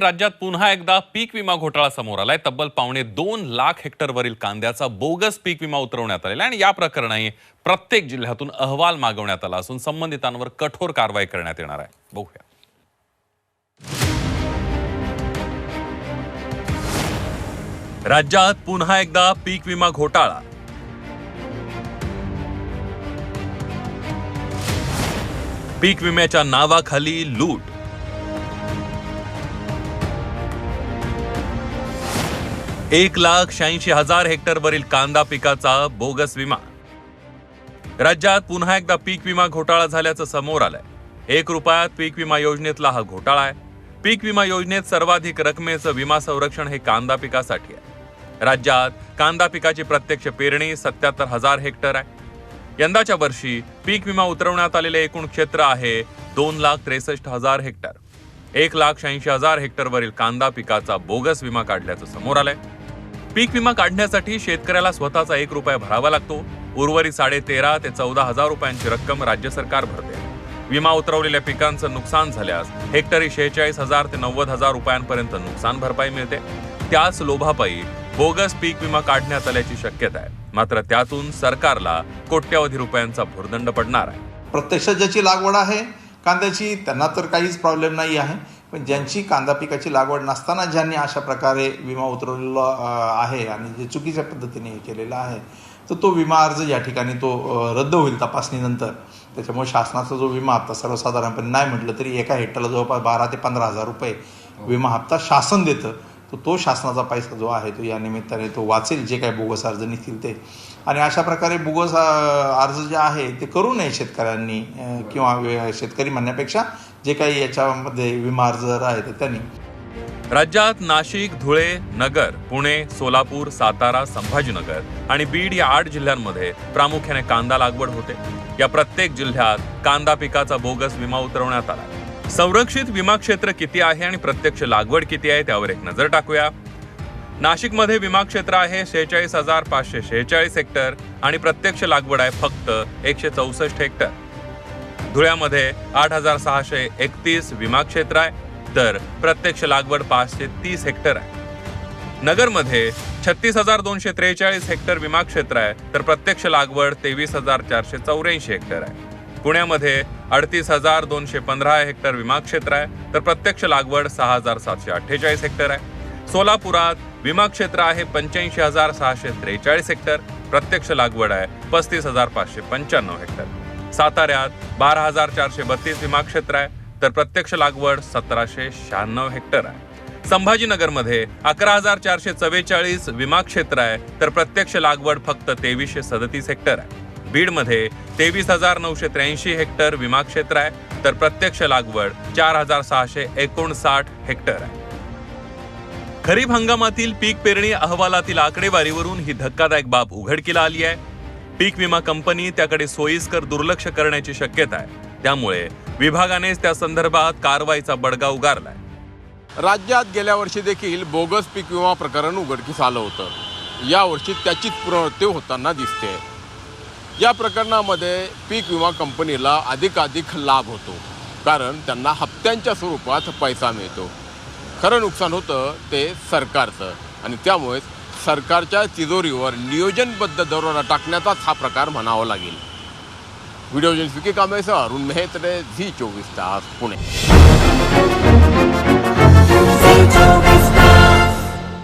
राज्यात पुन्हा एकदा पीक विमा घोटाळा समोर आलाय. तब्बल पावणे दोन लाख हेक्टरवरील कांद्याचा बोगस पीक विमा उतरवण्यात आलेला आणि या प्रकरणी प्रत्येक जिल्ह्यातून अहवाल मागवण्यात आला असून संबंधितांवर कठोर कारवाई करण्यात येणार आहे. बघूया. राज्यात पुन्हा एकदा पीक विमा घोटाळा. पीक विम्याच्या नावाखाली लूट. एक लाख शहाऐंशी हजार हेक्टरवरील कांदा पिकाचा बोगस विमा. राज्यात पुन्हा एकदा पीक विमा घोटाळा झाल्याचं समोर आलंय. एक रुपयात पीक विमा योजनेतला हा घोटाळा आहे. पीक विमा योजनेत सर्वाधिक रकमेचं विमा संरक्षण हे कांदा पिकासाठी आहे. राज्यात कांदा पिकाची प्रत्यक्ष पेरणी सत्याहत्तर हजार हेक्टर आहे. यंदाच्या वर्षी पीक विमा उतरवण्यात आलेले एकूण क्षेत्र आहे दोन लाख त्रेसष्ट हजार हेक्टर. एक लाख शहाऐंशी हजार हेक्टरवरील कांदा पिकाचा बोगस विमा काढल्याचं समोर आलंय. पीक विमा काढण्यासाठी शेतकऱ्याला स्वतःचा एक रुपया भरावा लागतो. उर्वरित साडे तेरा ते चौदा हजार रुपयांची रक्कम राज्य सरकार भरते. विमा उतरवलेल्या पिकांचं नुकसान झाल्यास हेक्टरी शेहेचाळीस हजार ते नव्वद हजार रुपयांपर्यंत नुकसान भरपाई मिळते. त्याच लोभापायी बोगस पीक विमा काढण्यात आल्याची शक्यता आहे. मात्र त्यातून सरकारला कोट्यवधी रुपयांचा भुर्दंड पडणार आहे. प्रत्यक्षात ज्याची लागवड आहे कांद्याची त्यांना तर काहीच प्रॉब्लेम नाही आहे. पण ज्यांची कांदा पिकाची लागवड नसताना ज्यांनी अशा प्रकारे विमा उतरवलेला आहे आणि जे चुकीच्या पद्धतीने हे केलेला आहे तर तो विमा अर्ज या ठिकाणी तो रद्द होईल तपासणीनंतर. त्याच्यामुळे शासनाचा जो विमा हप्ता सर्वसाधारणपणे नाही म्हटलं तरी एका हेक्टरला जवळपास बारा ते पंधरा हजार रुपये विमा हप्ता शासन देतं. तो तो शासनाचा पैसा जो आहे तो या निमित्ताने तो वाचेल जे काही बोगस अर्ज निघतील ते. आणि अशा प्रकारे बोगस अर्ज जे आहे ते करू नये शेतकऱ्यांनी किंवा शेतकरी म्हणण्यापेक्षा जे काही याच्यामध्ये विमा अर्ज आहेत त्यांनी. राज्यात नाशिक धुळे नगर पुणे सोलापूर सातारा संभाजीनगर आणि बीड या आठ जिल्ह्यांमध्ये प्रामुख्याने कांदा लागवड होते. या प्रत्येक जिल्ह्यात कांदा पिकाचा बोगस विमा उतरवण्यात आला. संरक्षित विमा क्षेत्र किती आहे आणि प्रत्यक्ष लागवड किती आहे त्यावर एक नजर टाकूया. नाशिकमध्ये विमा क्षेत्र आहे शेहेचाळीस हजार पाचशे शेहेचाळीस हेक्टर आणि प्रत्यक्ष लागवड आहे फक्त एकशे चौसष्ट हेक्टर. धुळ्यामध्ये आठ हजार सहाशे एकतीस विमा क्षेत्र आहे तर प्रत्यक्ष लागवड पाचशे तीस हेक्टर आहे. नगरमध्ये छत्तीस हजार दोनशे त्रेचाळीस हेक्टर विमा क्षेत्र आहे तर प्रत्यक्ष लागवड तेवीस हजार चारशे चौऱ्याऐंशी हेक्टर आहे. पुण्यामध्ये अडतीस हजार दोनशे पंधरा हेक्टर विमा क्षेत्र आहे. तर प्रत्यक्ष लागवड सहा हजार सातशे अठ्ठेचाळीस हेक्टर आहे. सोलापुरात विमा क्षेत्र आहे पंच्याऐंशी हजार सहाशे त्रेचाळीस हेक्टर. प्रत्यक्ष लागवड आहे पस्तीस हजार पाचशे पंच्याण्णव हेक्टर. साताऱ्यात बारा हजार चारशे बत्तीस विमा क्षेत्र आहे. तर प्रत्यक्ष लागवड सतराशे शहाण्णव हेक्टर आहे. संभाजीनगरमध्ये अकरा हजार चारशे चव्वेचाळीस विमा क्षेत्र आहे. तर प्रत्यक्ष लागवड फक्त तेवीसशे सदतीस हेक्टर आहे. बीडमध्ये तेवीस हजार नऊशे त्र्याऐंशी हेक्टर विमा क्षेत्र आहे तर प्रत्यक्ष लागवड चार हजार सहाशे एकोणसाठ हेक्टर आहे. खरीप हंगामातील पीक पेरणी अहवालातील आकडेवारीवरून ही धक्कादायक बाब उघडकीला आली आहे. पीक विमा कंपनी त्याकडे सोयीस्कर दुर्लक्ष करण्याची शक्यता आहे. त्यामुळे विभागानेच त्या संदर्भात कारवाईचा बडगा उगारलाय. राज्यात गेल्या वर्षी देखील बोगस पीक विमा प्रकरण उघडकीस आलं होतं. यावर्षी त्याचीच पुनरावृत्ती होताना दिसते. या प्रकरणामध्ये पीक विमा कंपनीला अधिकाधिक लाभ होतो कारण त्यांना हप्त्यांच्या स्वरूपात पैसा मिळतो. खरं नुकसान होतं ते सरकारचं आणि त्यामुळेच सरकारच्या तिजोरीवर नियोजनबद्ध दरोडा टाकण्याचाच हा प्रकार म्हणावा लागेल. व्हिडिओ जर्नलिस्ट विकी कांबळेसह अरुण मेहत्रे झी चोवीस तास पुणे.